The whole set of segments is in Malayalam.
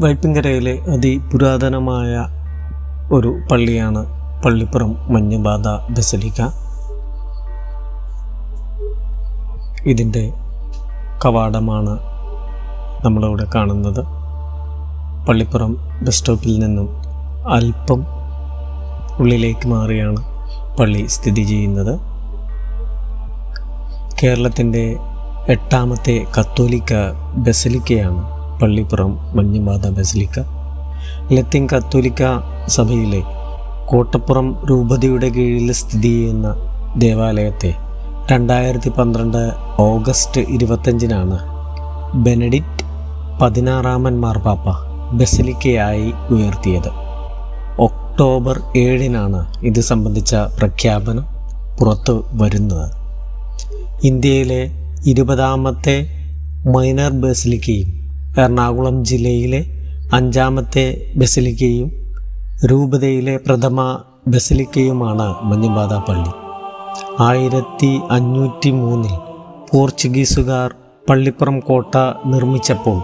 വൈപ്പിങ്കരയിലെ അതിപുരാതനമായ ഒരു പള്ളിയാണ് പള്ളിപ്പുറം മഞ്ഞബാധ ബസലിക്ക ഇതിന്റെ കവാടമാണ് നമ്മളിവിടെ കാണുന്നത്. പള്ളിപ്പുറം ബസ് സ്റ്റോപ്പിൽ നിന്നും അല്പം ഉള്ളിലേക്ക് മാറിയാണ് പള്ളി സ്ഥിതി ചെയ്യുന്നത്. കേരളത്തിന്റെ എട്ടാമത്തെ കത്തോലിക്ക ബസലിക്കയാണ് പള്ളിപ്പുറം മഞ്ഞുബാധ ബസലിക്ക ലത്തീൻ കത്തോലിക്ക സഭയിലെ കോട്ടപ്പുറം രൂപതയുടെ കീഴിൽ സ്ഥിതി ചെയ്യുന്ന ദേവാലയത്തെ രണ്ടായിരത്തി പന്ത്രണ്ട് ഓഗസ്റ്റ് ഇരുപത്തഞ്ചിനാണ് ബെനഡിക്റ്റ് പതിനാറാമൻ മാർപ്പാപ്പ ബസലിക്കയായി ഉയർത്തിയത്. ഒക്ടോബർ ഏഴിനാണ് ഇത് സംബന്ധിച്ച പ്രഖ്യാപനം പുറത്തു വരുന്നത്. ഇന്ത്യയിലെ ഇരുപതാമത്തെ മൈനർ ബസിലിക്കയും എറണാകുളം ജില്ലയിലെ അഞ്ചാമത്തെ ബസിലിക്കയും രൂപതയിലെ പ്രഥമ ബസിലിക്കയുമാണ് മഞ്ഞുബാധ പള്ളി. ആയിരത്തി അഞ്ഞൂറ്റി മൂന്നിൽ പോർച്ചുഗീസുകാർ പള്ളിപ്പുറം കോട്ട നിർമ്മിച്ചപ്പോൾ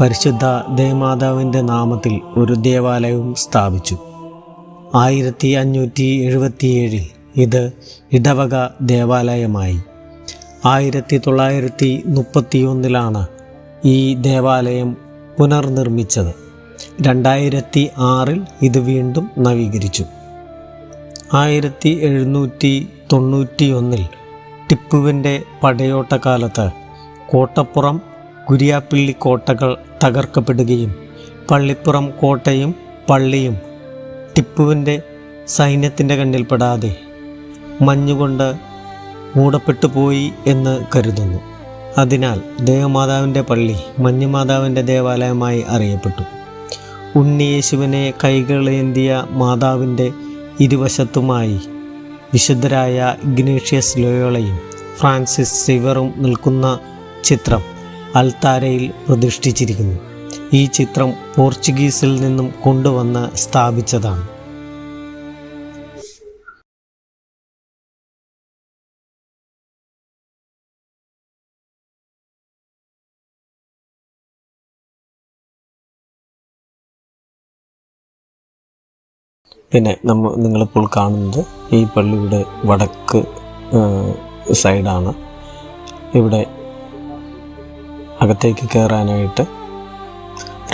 പരിശുദ്ധ ദേവമാതാവിന്റെ നാമത്തിൽ ഒരു ദേവാലയവും സ്ഥാപിച്ചു. ആയിരത്തി അഞ്ഞൂറ്റി എഴുപത്തിയേഴിൽ ഇത് ഇടവക ദേവാലയമായി. ആയിരത്തി തൊള്ളായിരത്തി മുപ്പത്തിയൊന്നിലാണ് ഈ ദേവാലയം പുനർനിർമ്മിച്ചത്. രണ്ടായിരത്തി ആറിൽ ഇത് വീണ്ടും നവീകരിച്ചു. ആയിരത്തി എഴുന്നൂറ്റി തൊണ്ണൂറ്റി ഒന്നിൽ ടിപ്പുവിന്റെ പടയോട്ടക്കാലത്ത് കോട്ടപ്പുറം കുരിയാപ്പിള്ളി കോട്ടകൾ തകർക്കപ്പെടുകയും പള്ളിപ്പുറം കോട്ടയും പള്ളിയും ടിപ്പുവിന്റെ സൈന്യത്തിന്റെ കണ്ണിൽപ്പെടാതെ മഞ്ഞുകൊണ്ട് മൂടപ്പെട്ടു പോയി എന്ന് കരുതുന്നു. അതിനാൽ ദേവമാതാവിന്റെ പള്ളി മഞ്ഞുമാതാവിന്റെ ദേവാലയമായി അറിയപ്പെട്ടു. ഉണ്ണിയേശുവിനെ കൈകളേന്തിയ മാതാവിന്റെ ഇരുവശത്തുമായി വിശുദ്ധരായ ഇഗ്നേഷ്യസ് ലോയോളയും ഫ്രാൻസിസ് സിവറും നിൽക്കുന്ന ചിത്രം അൽത്താരയിൽ പ്രതിഷ്ഠിച്ചിരിക്കുന്നു. ഈ ചിത്രം പോർച്ചുഗീസിൽ നിന്നും കൊണ്ടുവന്ന് സ്ഥാപിച്ചതാണ്. പിന്നെ നമ്മൾ നിങ്ങളിപ്പോൾ കാണുന്നത് ഈ പള്ളിയുടെ വടക്ക് സൈഡാണ്. ഇവിടെ അകത്തേക്ക് കയറാനായിട്ട്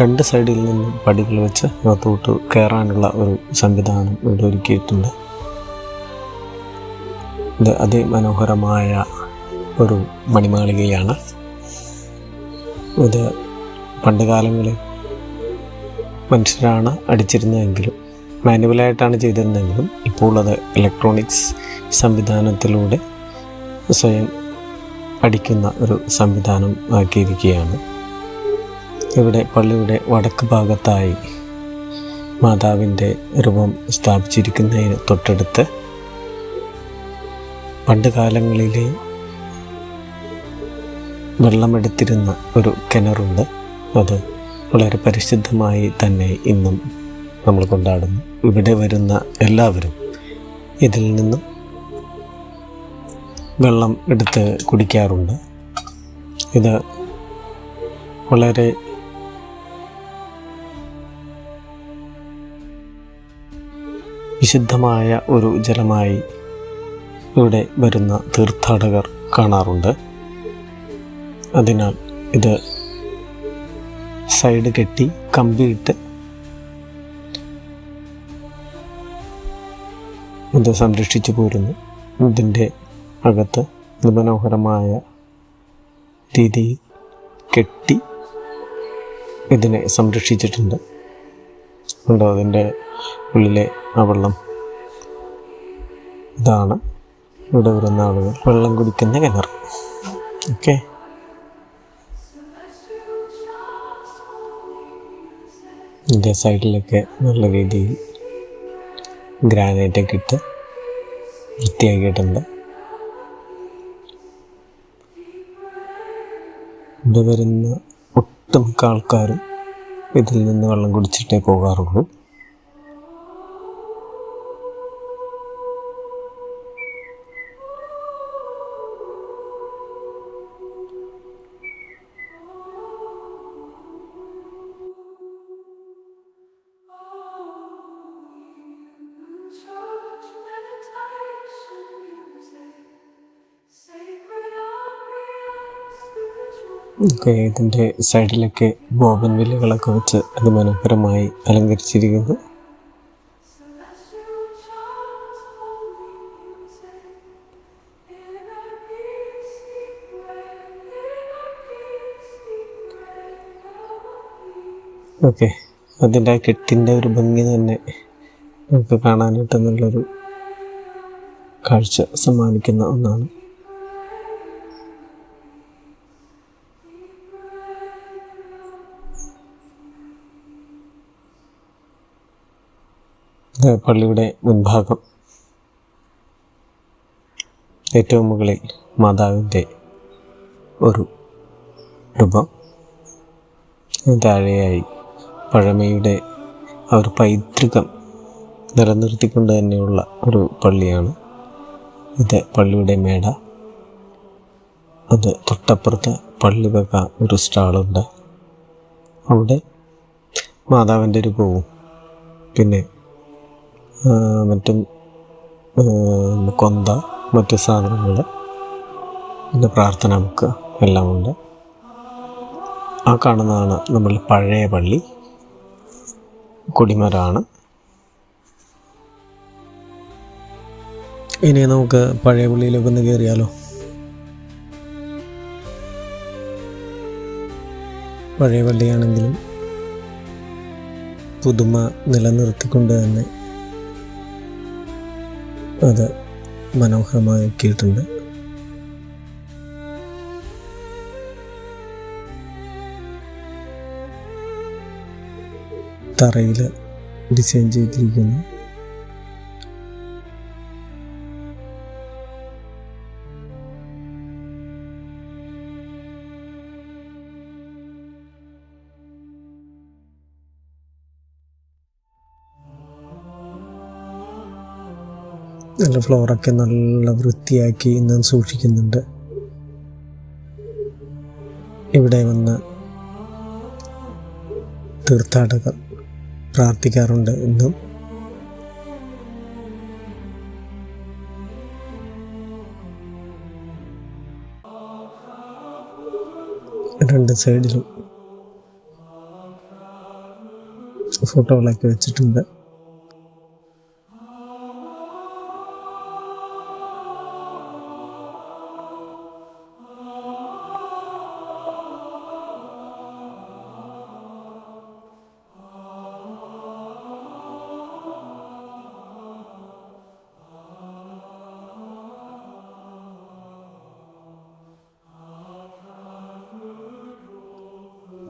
രണ്ട് സൈഡിൽ നിന്നും പടികൾ വെച്ച് അകത്തോട്ട് കയറാനുള്ള ഒരു സംവിധാനം ഇവിടെ ഒരുക്കിയിട്ടുണ്ട്. ഇത് അതിമനോഹരമായ ഒരു മണിമാളികയാണ്. ഇത് പണ്ട് കാലങ്ങളിൽ മനുഷ്യരാണ് അടിച്ചിരുന്നതെങ്കിലും മാനുവലായിട്ടാണ് ചെയ്തിരുന്നതെങ്കിലും ഇപ്പോൾ അത് ഇലക്ട്രോണിക്സ് സംവിധാനത്തിലൂടെ സ്വയം അടിക്കുന്ന ഒരു സംവിധാനം ആക്കിയിരിക്കുകയാണ്. ഇവിടെ പള്ളിയുടെ വടക്ക് ഭാഗത്തായി മാതാവിന്റെ രൂപം സ്ഥാപിച്ചിരിക്കുന്നതിന് തൊട്ടടുത്ത് പണ്ട് കാലങ്ങളിലെ വെള്ളമെടുത്തിരുന്ന ഒരു കിണറുണ്ട്. അത് വളരെ പരിശുദ്ധമായി തന്നെ ഇന്നും നമ്മൾ കൊണ്ടാടുന്നു. ഇവിടെ വരുന്ന എല്ലാവരും ഇതിൽ നിന്നും വെള്ളം എടുത്ത് കുടിക്കാറുണ്ട്. ഇത് വളരെ വിശുദ്ധമായ ഒരു ജലമായി ഇവിടെ വരുന്ന തീർത്ഥാടകർ കാണാറുണ്ട്. അതിനാൽ ഇത് സൈഡ് കെട്ടി കമ്പിയിട്ട് ഇത് സംരക്ഷിച്ചു പോരുന്നു. ഇതിന്റെ അകത്ത് മനോഹരമായ രീതിയിൽ കെട്ടി ഇതിനെ സംരക്ഷിച്ചിട്ടുണ്ട്. ഉണ്ടോ അതിന്റെ ഉള്ളിലെ ആ വെള്ളം. ഇതാണ് ഇവിടെ വരുന്ന ആളുകൾ. വെള്ളം കുടിക്കുന്ന കിണർ. ഓക്കെ. ഇതിന്റെ സൈഡിലൊക്കെ നല്ല രീതിയിൽ ഗ്രാനൈറ്റൊക്കെ ഇട്ട് വൃത്തിയാക്കിയിട്ടുണ്ട് ഇവിടെ വരുന്ന ഒട്ടുമിക്ക ആൾക്കാരും ഇതിൽ നിന്ന് വെള്ളം കുടിച്ചിട്ടേ പോകാറുള്ളൂ. ഇതിന്റെ സൈഡിലൊക്കെ ബോബൻ വില്ലുകളൊക്കെ വെച്ച് അത് മനോഹരമായി അലങ്കരിച്ചിരിക്കുന്നു. ഓക്കെ അതിന്റെ ആ കെട്ടിന്റെ ഒരു ഭംഗി തന്നെ നമുക്ക് കാണാനായിട്ട് നല്ലൊരു കാഴ്ച സമ്മാനിക്കുന്ന ഒന്നാണ്. പള്ളിയുടെ മുൻഭാഗം. ഏറ്റവും മുകളിൽ മാതാവിന്റെ ഒരു രൂപം. താഴെയായി പഴമയുടെ ആ ഒരു പൈതൃകം നിലനിർത്തിക്കൊണ്ട് തന്നെയുള്ള ഒരു പള്ളിയാണ്. ഇത് പള്ളിയുടെ മേട. അത് തൊട്ടപ്പുറത്ത് പള്ളി വക ഒരു സ്റ്റാളുണ്ട്. അവിടെ മാതാവിന്റെ രൂപവും പിന്നെ മറ്റും കൊന്ത മറ്റു സാധനങ്ങൾ പിന്നെ പ്രാർത്ഥന ബുക്ക് എല്ലാം ഉണ്ട് ആ കാണുന്നതാണ് നമ്മൾ പഴയ പള്ളി. കൊടിമരമാണ് ഇനി നമുക്ക് പഴയ പള്ളിയിലേക്ക് ഒന്ന് കയറിയാലോ? പഴയ പള്ളിയാണെങ്കിലും പുതുമ നിലനിർത്തിക്കൊണ്ട് തന്നെ അത് മനോഹരമാക്കിയിട്ടുണ്ട് തറയിൽ ഡിസൈൻ ചെയ്തിരിക്കുന്നു. നല്ല ഫ്ലോറൊക്കെ നല്ല വൃത്തിയാക്കി ഇന്നും സൂക്ഷിക്കുന്നുണ്ട്. ഇവിടെ വന്ന് തീർത്ഥാടകർ പ്രാർത്ഥിക്കാറുണ്ട് ഇന്നും. രണ്ട് സൈഡിലും ഫോട്ടോകളൊക്കെ വെച്ചിട്ടുണ്ട്.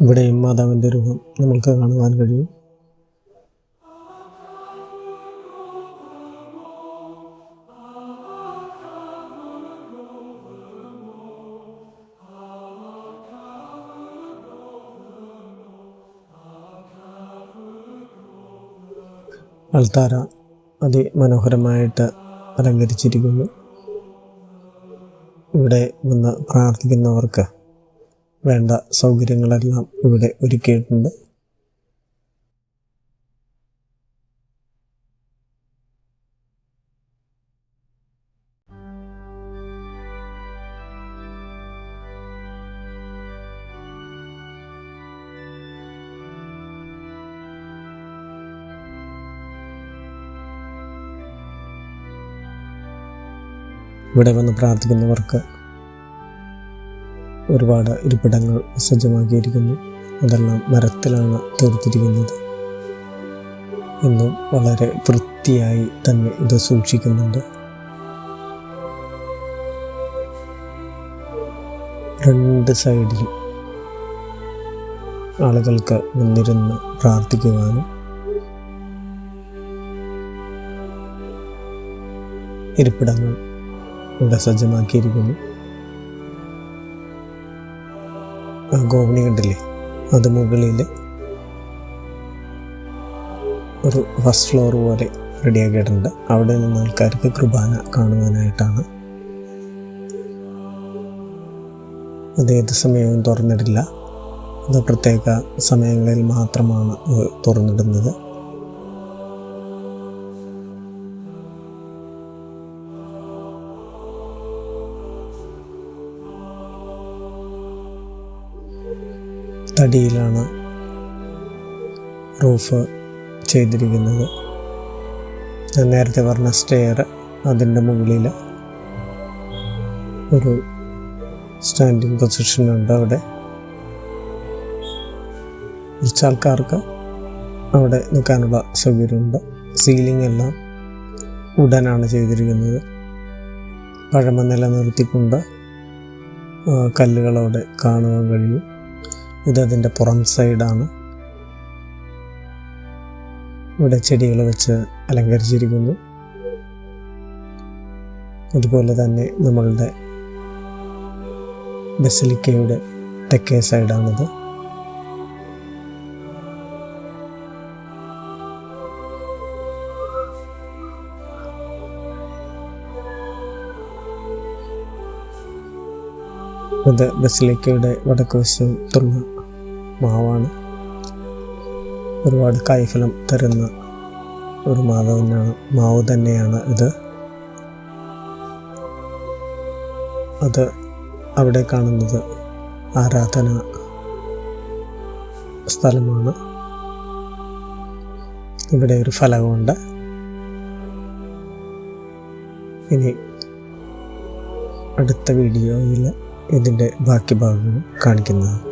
ഇവിടെയും മാതാവിന്റെ രൂപം നമ്മൾക്ക് കാണുവാൻ കഴിയും. അൾത്താര അതിമനോഹരമായിട്ട് അലങ്കരിച്ചിരിക്കുന്നു. ഇവിടെ വന്ന് പ്രാർത്ഥിക്കുന്നവർക്ക് വേണ്ട സൗകര്യങ്ങളെല്ലാം ഇവിടെ ഒരുക്കിയിട്ടുണ്ട്. ഇവിടെ വന്ന് പ്രാർത്ഥിക്കുന്നവർക്ക് ഒരുപാട് ഇരിപ്പിടങ്ങൾ സജ്ജമാക്കിയിരിക്കുന്നു. അതെല്ലാം മരത്തിലാണ് തീർത്തിരിക്കുന്നത്. ഇന്നും വളരെ വൃത്തിയായി തന്നെ ഇത് സൂക്ഷിക്കുന്നുണ്ട്. രണ്ട് സൈഡിലും ആളുകൾക്ക് വന്നിരുന്ന് പ്രാർത്ഥിക്കുവാനും ഇരിപ്പിടങ്ങൾ ഇവിടെ സജ്ജമാക്കിയിരിക്കുന്നു. ഗോവണി കണ്ടില്ലേ? അത് മുകളിൽ ഒരു ഫസ്റ്റ് ഫ്ലോർ പോലെ റെഡിയാക്കിയിട്ടുണ്ട്. അവിടെ നിന്ന് ആൾക്കാർക്ക് കുർബാന കാണുവാനായിട്ടാണ്. അത് ഏത് സമയവും തുറന്നിടില്ല. അത് പ്രത്യേക സമയങ്ങളിൽ മാത്രമാണ് തുറന്നിടുന്നത്. തടിയിലാണ് റൂഫ് ചെയ്തിരിക്കുന്നത്. ഞാൻ നേരത്തെ പറഞ്ഞ സ്റ്റെയർ അതിന്റെ മുകളിൽ ഒരു സ്റ്റാൻഡിങ് പൊസിഷൻ ഉണ്ട് അവിടെ. കുറച്ച് ആൾക്കാർക്ക് അവിടെ നിൽക്കാനുള്ള സൗകര്യമുണ്ട്. സീലിംഗ് എല്ലാം ഉടനാണ് ചെയ്തിരിക്കുന്നത്. പഴമ നിലനിർത്തിക്കൊണ്ട് കല്ലുകളവിടെ കാണുവാൻ കഴിയും. ഇതതിന്റെ പുറം സൈഡാണ്. ഇവിടെ ചെടികൾ വെച്ച് അലങ്കരിച്ചിരിക്കുന്നു. അതുപോലെ തന്നെ നമ്മളുടെ ബസിലിക്കയുടെ തെക്കേ സൈഡാണിത്. ഇത് ബസിലിക്കയുടെ വടക്ക് വശത്തുള്ള മാവാണ്. ഒരുപാട് കായ്ഫലം തരുന്ന ഒരു മാവ് തന്നെയാണ്. മാവ് തന്നെയാണ് ഇത്. അത് അവിടെ കാണുന്നത് ആരാധന സ്ഥലമാണ്. ഇവിടെ ഒരു ഫലകമുണ്ട്. ഇനി അടുത്ത വീഡിയോയിൽ ഇതിന്റെ ബാക്കി ഭാഗങ്ങൾ കാണിക്കുന്നതാണ്.